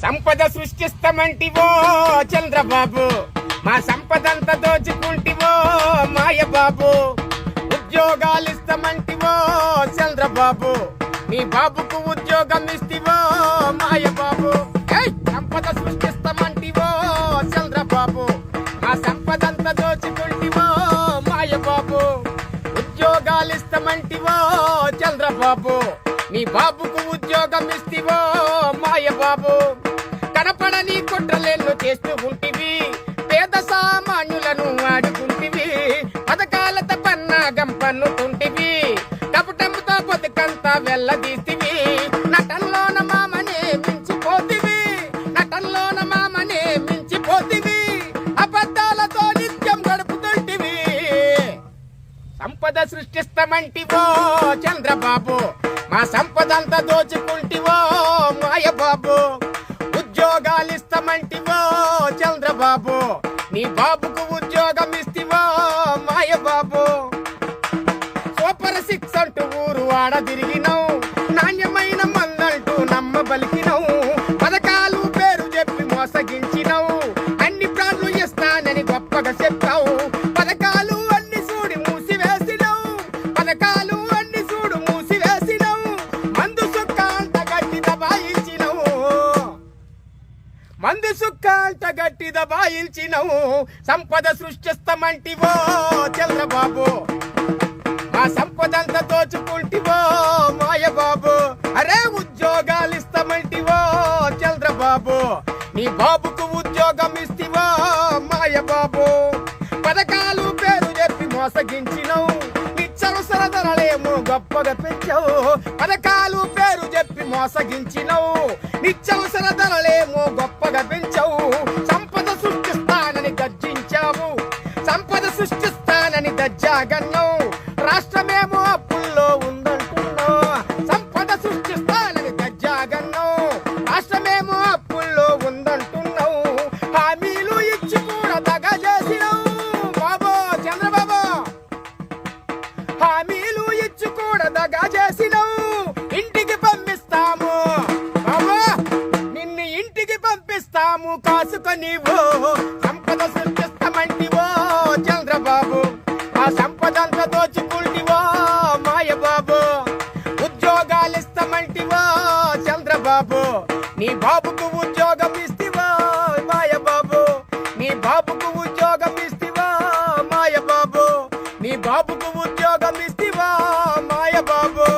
సంపద సృష్టిస్తామంటివో చంద్రబాబు. మా సంపదంతా దోచుకుంటివో మాయబాబు. ఉద్యోగాలు ఇస్తామంటివో చంద్రబాబు. నీ బాబుకు ఉద్యోగం ఇస్తివో మాయబాబు. సంపద సృష్టిస్తామంటివో చంద్రబాబు. మా సంపదంతా దోచుకుంటివో మాయబాబు. ఉద్యోగాలు ఇస్తామంటివో చంద్రబాబు. నీ బాబుకు ఉద్యోగం ఇస్తివో మాయబాబు. కనపడని కుట్రలెన్ను చేస్తూ ఉంటివి. పేద సామాన్యులను ఆడుకుంటివి. పథకాల పన్నాగం పన్నుతుంటివి కపటంతో బతుకంతా వెళ్ళదీస్తివి నటంలోన మామనే మించిపోతివి. నటంలోన మామనే మించిపోతివి. అబద్ధాలతో నిత్యం గడుపుతుంటివి. సంపద సృష్టిస్తామంటివో చంద్రబాబు. మా సంపదంతా దోచుకుంటివో మాయబాబు. ఉద్యోగాలు ఇస్తామంటివో చంద్రబాబు? నీ బాబుకు ఉద్యోగం ఇస్తివో మాయబాబు? సూపర్ సిక్స్ అంటూ ఊరు ఆడ తిరిగినావు మందు సుక్కాంత గట్టిద బాయిల్చినవు సంపద సృష్టిస్తామంటివో చంద్రబాబు. మా సంపదంతా దోచుకుంటివో మాయబాబు. అరే ఉద్యోగాలు ఇస్తామంటివో చంద్రబాబు. నీ బాబుకు ఉద్యోగం ఇస్తివో మాయబాబు. పథకాలు పేరు చెప్పి మోసగించినవు. నిత్యవసర ధరలేమో గొప్పగా పెంచావు. పథకాలు పేరు చెప్పి మోసగించినవు. సృష్టిస్తానని రాష్ట్రమేమో అప్పుల్లో ఉందంటున్నావు సంపద సృష్టిస్తానని దజ్జాగన్నావు రాష్ట్రమేమో అప్పుల్లో ఉందంటున్నావు హామీలు ఇచ్చి కూడా దగ చేసినావు బాబో చంద్రబాబు. హామీలు ఇచ్చి కూడా దగ చేసినావు ఇంటికి పంపిస్తాము. బాబో నిన్ను ఇంటికి పంపిస్తాము. కాసుకొనివో సంపద సృష్టిస్తామంటివో చంద్రబాబు. బాబు నీ బాబుకు ఉద్యోగం ఇస్తివా మాయ బాబు? నీ బాబుకు ఉద్యోగం ఇస్తివా మాయ బాబు? నీ బాబుకు ఉద్యోగం ఇస్తివా మాయ బాబు?